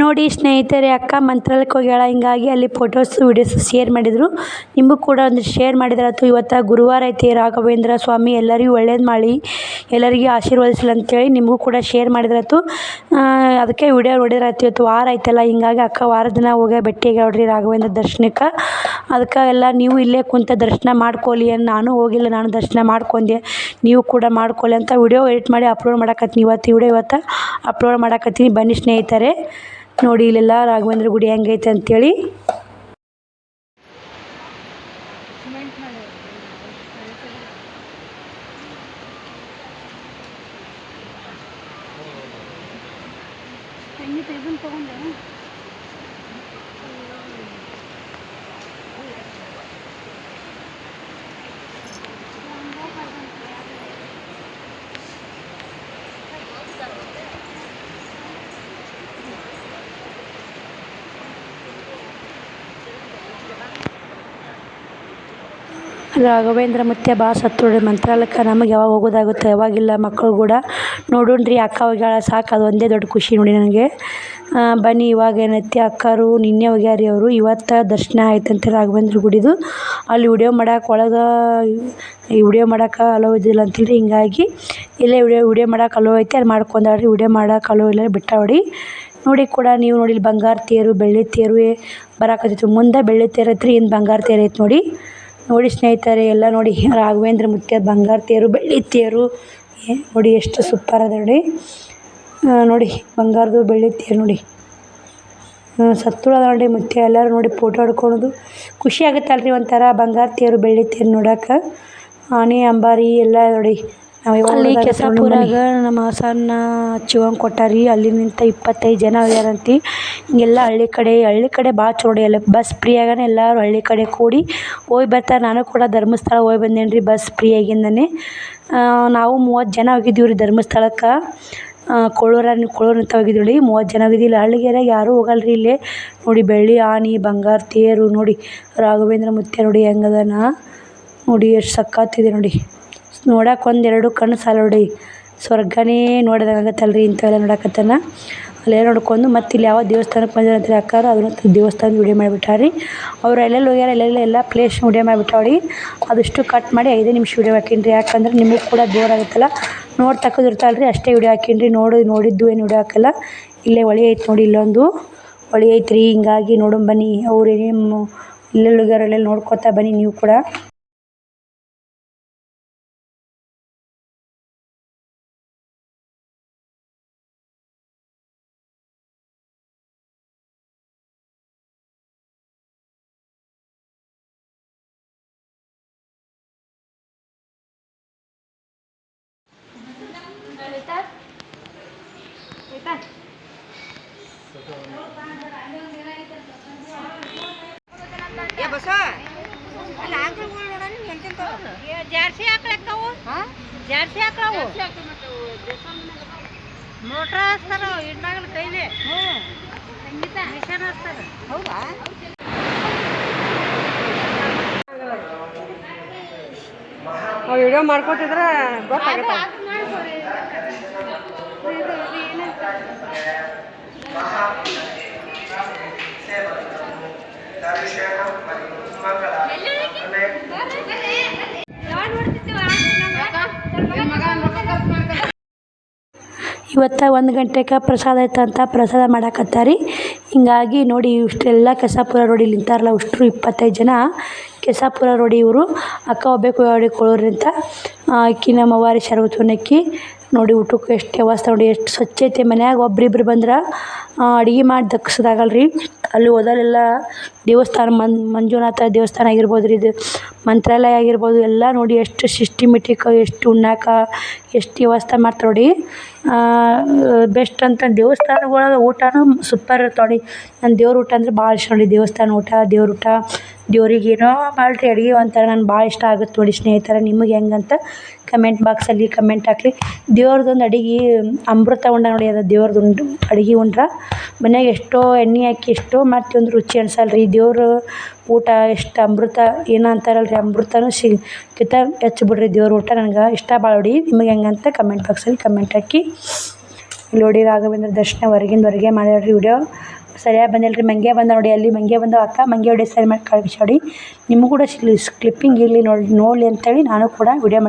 ನೋಡಿ ಸ್ನೇಹಿತರೆ, ಅಕ್ಕ ಮಂತ್ರಾಲಯಕ್ಕೆ ಹೋಗ್ಯಾಳ ಹಿಂಗಾಗಿ ಅಲ್ಲಿ ಫೋಟೋಸ್ ವೀಡಿಯೋಸ್ ಶೇರ್ ಮಾಡಿದರು. ನಿಮಗೂ ಕೂಡ ಒಂದು ಶೇರ್ ಮಾಡಿದ್ರಾಯ್ತು. ಇವತ್ತು ಗುರುವಾರ ಐತಿ ರಾಘವೇಂದ್ರ ಸ್ವಾಮಿ. ಎಲ್ಲರಿಗೂ ಒಳ್ಳೇದು ಮಾಡಿ. ಎಲ್ಲರಿಗೆ ಆಶೀರ್ವದಿಸಲಿ ಅಂತೇಳಿ ನಿಮಗೂ ಕೂಡ ಶೇರ್ ಮಾಡಿದ್ರಾಯ್ತು. ಅದಕ್ಕೆ ವಿಡಿಯೋ ನೋಡಿದ್ರಾಯ್ತು. ಇವತ್ತು ವಾರ ಐತಲ್ಲ ಹಿಂಗಾಗಿ ಅಕ್ಕ ವಾರ ದಿನ ಹೋಗಿ ಬೆಟ್ಟಿಗೆ ನೋಡ್ರಿ ರಾಘವೇಂದ್ರ ದರ್ಶನಕ್ಕೆ. ಅದಕ್ಕೆ ಎಲ್ಲ ನೀವು ಇಲ್ಲೇ ಕುಂತ ದರ್ಶನ ಮಾಡ್ಕೊಳ್ಳಿ ನಾನು ಹೋಗಿಲ್ಲ. ನಾನು ದರ್ಶನ ಮಾಡ್ಕೊಂಡೆ. ನೀವು ಕೂಡ ಮಾಡ್ಕೊಳ್ಳಿ ಅಂತ ವಿಡಿಯೋ ಎಡಿಟ್ ಮಾಡಿ ಅಪ್ಲೋಡ್ ಮಾಡಕತ್ತೀನಿ. ಇವತ್ತು ವಿಡಿಯೋ ಇವತ್ತು ಅಪ್ಲೋಡ್ ಮಾಡಕತ್ತೀನಿ. ಬನ್ನಿ ಸ್ನೇಹಿತರೆ. ನೋಡಿ ಇಲ್ಲೆಲ್ಲ ರಾಘವೇಂದ್ರ ಗುಡಿ ಹೆಂಗೈತೆ ಅಂತೇಳಿ. ರಾಘವೇಂದ್ರ ಮುತ್ಯ ಬಾ ಸತ್ತೋಡಿ ಮಂತ್ರಾಲಯಕ್ಕೆ. ನಮಗೆ ಯಾವಾಗ ಹೋಗೋದಾಗುತ್ತೆ ಯಾವಾಗಿಲ್ಲ ಮಕ್ಕಳು ಕೂಡ. ನೋಡೋಣ್ರಿ ಅಕ್ಕ ಹೋಗ್ಯಾಳ ಸಾಕು, ಅದು ಒಂದೇ ದೊಡ್ಡ ಖುಷಿ ನೋಡಿ ನನಗೆ. ಬನ್ನಿ ಇವಾಗ ಏನೈತಿ ಅಕ್ಕರು, ನಿನ್ನೆ ಹೋಗ್ಯಾರಿ ಅವರು, ಇವತ್ತು ದರ್ಶನ ಆಯ್ತಂತೆ ರಾಘವೇಂದ್ರ ಗುಡಿದು. ಅಲ್ಲಿ ವಿಡಿಯೋ ಮಾಡಕ್ಕೆ ಒಳಗೆ, ಈ ವಿಡಿಯೋ ಮಾಡಕ್ಕೆ ಅಲೋ ಇದ್ದಿಲ್ಲ ಅಂತೇಳಿ ಹಿಂಗಾಗಿ ಇಲ್ಲೇ ವಿಡಿಯೋ ವಿಡಿಯೋ ಮಾಡಕ್ಕೆ ಅಲೋ ಐತೆ, ಅಲ್ಲಿ ಮಾಡ್ಕೊಂಡಾಳ್ರಿ, ವಿಡಿಯೋ ಮಾಡಕ್ಕೆ ಅಲೋ ಇಲ್ಲ ಬಿಟ್ಟ ನೋಡಿ ಕೂಡ ನೀವು ನೋಡಿ ಇಲ್ಲಿ ಬಂಗಾರ ತೇರು, ಬೆಳ್ಳಿ ತೇರು ಬರಾಕತ್ತಿತ್ತು ಮುಂದೆ ಬೆಳ್ಳಿ ತೇರು ಐತ್ರಿ ಹಿಂದೆ ಬಂಗಾರ ತೇರು ನೋಡಿ. ನೋಡಿ ಸ್ನೇಹಿತರೆ, ಎಲ್ಲ ನೋಡಿ. ರಾಘವೇಂದ್ರ ಮುತ್ಯ ಬಂಗಾರ ತೇರು, ಬೆಳ್ಳಿ ತೇರು. ಏ, ನೋಡಿ ಎಷ್ಟು ಸೂಪರ್ ಅದ ನೋಡಿ. ನೋಡಿ, ಬಂಗಾರದು, ಬೆಳ್ಳಿ ತೇರು ನೋಡಿ. ಸತ್ತುಳದ ನೋಡಿ ಮುತ್ಯ. ಎಲ್ಲರೂ ನೋಡಿ ಫೋಟೋ ಹೊಡ್ಕೊಳೋದು. ಖುಷಿ ಆಗುತ್ತಲ್ರಿ ಒಂಥರ. ಬಂಗಾರ ತೇರು, ಬೆಳ್ಳಿ ತೇರು ನೋಡಕ್ಕೆ ಆನೆ, ಅಂಬಾರಿ, ಎಲ್ಲ ನೋಡಿ. ಅಲ್ಲಿ ಕೆಸಾಪುರಾಗ ನಮ್ಮ ಸಣ್ಣ ಹಚ್ಚುವಂಗೆ ಕೊಟ್ಟಾರಿ ಅಲ್ಲಿ ನಿಂತ ಇಪ್ಪತ್ತೈದು ಜನ ಹೋಗ್ಯಾರಂತಿ ಹಿಂಗೆಲ್ಲ ಹಳ್ಳಿ ಕಡೆ ಹಳ್ಳಿ ಕಡೆ ಭಾಳ ಚಲೋ ಎಲ್ಲ ಬಸ್ ಫ್ರೀ ಆಗ್ಯಾನ ಎಲ್ಲರೂ ಹಳ್ಳಿ ಕಡೆ ಕೂಡಿ ಹೋಗಿ ಬರ್ತಾರೆ ನಾನು ಕೂಡ ಧರ್ಮಸ್ಥಳ ಹೋಗಿ ಬಂದೇನಿ ರೀ ಬಸ್ ಫ್ರೀ ಆಗಿಂದನೇ. ನಾವು ಮೂವತ್ತು ಜನ ಹೋಗಿದ್ದೀವಿ ರೀ ಧರ್ಮಸ್ಥಳಕ್ಕೆ. ಕೊಳ್ಳೂರ ಕೊಳ್ಳೂರು ಅಂತ ಹೋಗಿದ್ದೀವಿ ರೀ ಮೂವತ್ತು ಜನ ಹೋಗಿದ್ದಿಲ್ಲ ಹಳ್ಳಿಗೆರೆ ಯಾರೂ ಹೋಗಲ್ಲ ರೀ ಇಲ್ಲಿ. ನೋಡಿ ಬೆಳ್ಳಿ ಆನೆ ಬಂಗಾರ ತೇರು ನೋಡಿ ರಾಘವೇಂದ್ರ ಮುತ್ಯ ನೋಡಿ ಹೆಂಗದನ. ನೋಡಿ ಎಷ್ಟು ಸಕ್ಕತ್ತಿದೆ ನೋಡಿ. ನೋಡಕ್ಕೆ ಒಂದೆರಡು ಕಣ್ಣು ಸಾಲ ನೋಡಿ. ಸ್ವರ್ಗನೇ ನೋಡಿದಂಗೆ ಆಗತ್ತಲ್ರಿ ಇಂಥವೆಲ್ಲ ನೋಡಕತ್ತನ. ಅಲ್ಲೇ ನೋಡ್ಕೊಂಡು ಮತ್ತೆ ಇಲ್ಲಿ ಯಾವ ದೇವಸ್ಥಾನಕ್ಕೆ ಬಂದಿರಂತ್ರಿ ಅಕ್ಕಾರ ಅದನ್ನ ದೇವಸ್ಥಾನದ ವಿಡಿಯೋ ಮಾಡಿಬಿಟ್ಟಾರಿ. ಅವ್ರು ಎಲ್ಲೆಲ್ಲಿ ಹೋಗ್ಯಾರ ಎಲ್ಲೆಲ್ಲ ಎಲ್ಲ ಪ್ಲೇಸ್ ವಿಡಿಯೋ ಮಾಡಿಬಿಟ್ಟಾವ್ರಿ ಅದಷ್ಟು ಕಟ್ ಮಾಡಿ ಐದೇ ನಿಮಿಷ ವಿಡಿಯೋ ಹಾಕೀನಿ ಯಾಕಂದ್ರೆ ನಿಮಗೆ ಕೂಡ ಬೋರ್ ಆಗುತ್ತಲ್ಲ. ನೋಡಿ ತಕ್ಕದಿರ್ತಲ್ರಿ ಅಷ್ಟೇ ವಿಡಿಯೋ ಹಾಕೀನಿ ನೋಡಿ, ನೋಡಿದ್ದು ಏನು ವಿಡಿಯೋ ಹಾಕಲ್ಲ. ಇಲ್ಲೇ ಹೊಳಿ ಐತೆ ನೋಡಿ ಇಲ್ಲೊಂದು. ಹೊಳಿ ಐತ್ರಿ, ಹಿಂಗಾಗಿ ನೋಡೋಣ ಬನ್ನಿ. ಅವ್ರು ಏನೇನು ಇಲ್ಲೆಲ್ಲಿ ಹೋಗ್ಯಾರ ಅಲ್ಲೆಲ್ಲ ನೋಡ್ಕೊತಾ ಬನ್ನಿ ನೀವು ಕೂಡ. ಏ ಬಸ ಅಲ್ಲ ಆಕಳುಗಳು ನೋಡೋಣ ಜಾರ್ಸಿ ಹಾಕ್ಲಕ್ಕವು? ಜಾರ್ಸಿ ಹಾಕ್ಲವು? ಮೋಟ್ರ ಹಚ್ತಾರ ಇಡ್ನಾಗಲ ಕೈಲಿ. ಮಿಷನ್ ಹಚ್ತಾರ ಹೌದಾ? ವಿಡಿಯೋ ಮಾಡ್ಕೊತಿದ್ರೆ ಗೊತ್ತಾಗತ್ತ ಇವತ್ತು ಒಂದು ಗಂಟೆಗೆ ಪ್ರಸಾದ ಐತಂತ ಪ್ರಸಾದ ಮಾಡಾಕತ್ತಾರಿ. ಹಿಂಗಾಗಿ ನೋಡಿ ಇಷ್ಟೆಲ್ಲ ಕೆಸಾಪುರ ರೋಡಿ ನಿಂತಾರಲ್ಲ ಅಷ್ಟು ಇಪ್ಪತ್ತೈದು ಜನ ಕೆಸಾಪುರ ರೋಡಿ ಇವರು. ಅಕ್ಕ ಒಬ್ಬೇಕು ನೋಡಿ ಅಂತ. ಆಕಿ ನಮ್ಮ ಅವ್ವಾರಿ ನೋಡಿ ಊಟಕ್ಕೆ ಎಷ್ಟು ವ್ಯವಸ್ಥೆ ನೋಡಿ, ಎಷ್ಟು ಸ್ವಚ್ಛತೆ ಮನ್ಯಾಗ ಒಬ್ರಿಬ್ರು ಬಂದ್ರೆ ಅಡುಗೆ ಮಾಡಿ ದಕ್ಸದಾಗಲ್ರಿ. ಅಲ್ಲಿ ಹೋದಲ್ಲೆಲ್ಲ ದೇವಸ್ಥಾನ ಮಂಜುನಾಥ ದೇವಸ್ಥಾನ ಆಗಿರ್ಬೋದು ರೀ ಇದು ಮಂತ್ರಾಲಯ ಆಗಿರ್ಬೋದು, ಎಲ್ಲ ನೋಡಿ ಎಷ್ಟು ಸಿಸ್ಟಿಮೆಟಿಕ್ ಎಷ್ಟು ಉಣ್ಣಾಕ, ಎಷ್ಟು ವ್ಯವಸ್ಥೆ ಮಾಡ್ತಾರೆ ನೋಡಿ. ಬೆಸ್ಟ್ ಅಂತ ದೇವಸ್ಥಾನಗಳ ಊಟನೂ ಸೂಪರ್ ಇರ್ತಾವೆ ನೋಡಿ. ನನ್ನ ದೇವ್ರ ಊಟ ಅಂದ್ರೆ ಭಾಳ ಇಷ್ಟ ನೋಡಿ, ದೇವಸ್ಥಾನ ಊಟ, ದೇವ್ರ ಊಟ. ದೇವ್ರಿಗೆ ಏನೋ ಮಾಡಿರಿ, ಅಡುಗೆ ಒಂಥರ ನನ್ಗೆ ಭಾಳ ಇಷ್ಟ ಆಗುತ್ತೆ ನೋಡಿ ಸ್ನೇಹಿತರೆ, ನಿಮಗೆ ಹೆಂಗಂತ ಕಮೆಂಟ್ ಬಾಕ್ಸಲ್ಲಿ ಕಮೆಂಟ್ ಹಾಕ್ರಿ ದೇವ್ರದ್ದೊಂದು ಅಡುಗೆ ಅಮೃತ ಉಂಡ ನೋಡಿ, ಅದು ದೇವ್ರದ್ದು ಉಂಡು ಅಡುಗೆ ಉಂಡ್ರೆ. ಮನ್ಯಾಗ ಎಷ್ಟೋ ಎಣ್ಣೆ ಹಾಕಿ, ಎಷ್ಟೋ ಮಾಡ್ತೀವಿ ಒಂದು ರುಚಿ ಅನ್ಸಲ್ಲ ರೀ. ದೇವರು ಊಟ ಎಷ್ಟು ಅಮೃತ, ಏನು ಅಂತಾರಲ್ಲ ರೀ ಅಮೃತನೂ ಸಿಗ್ಕಿಂತ ಹೆಚ್ಚು ಬಿಡ್ರಿ ದೇವ್ರ ಊಟ ನನಗೆ. ಇಷ್ಟ ಭಾಳ ನೋಡಿ. ನಿಮಗೆ ಹೆಂಗಂತ ಕಮೆಂಟ್ ಬಾಕ್ಸಲ್ಲಿ ಕಮೆಂಟ್ ಹಾಕಿ. ನೋಡಿ ರಾಘವೇಂದ್ರ ದರ್ಶನ ಹೊರಗಿಂದ ಹೊರಗೆ ಮಾಡ್ಯಾಳ್ರಿ ವಿಡಿಯೋ ಸರಿಯಾಗಿ ಬಂದಿಲ್ಲ ರೀ ಮಂಗೆ ಬಂದ ನೋಡಿ ಅಲ್ಲಿ. ಮಂಗೆ ಬಂದ, ಅಕ್ಕ ಮಂಗೆ ಹೊಡೆ, ಸರಿ ಮಾಡಿ, ಕಳಿಸಿ ನೋಡಿ ನಿಮಗೂ ಕೂಡ ಕ್ಲಿಪ್ಪಿಂಗ್ ಇರಲಿ ನೋಡಿ, ನೋಡಲಿ ಅಂತೇಳಿ ನಾನು ಕೂಡ ವಿಡಿಯೋ ಮಾಡಿ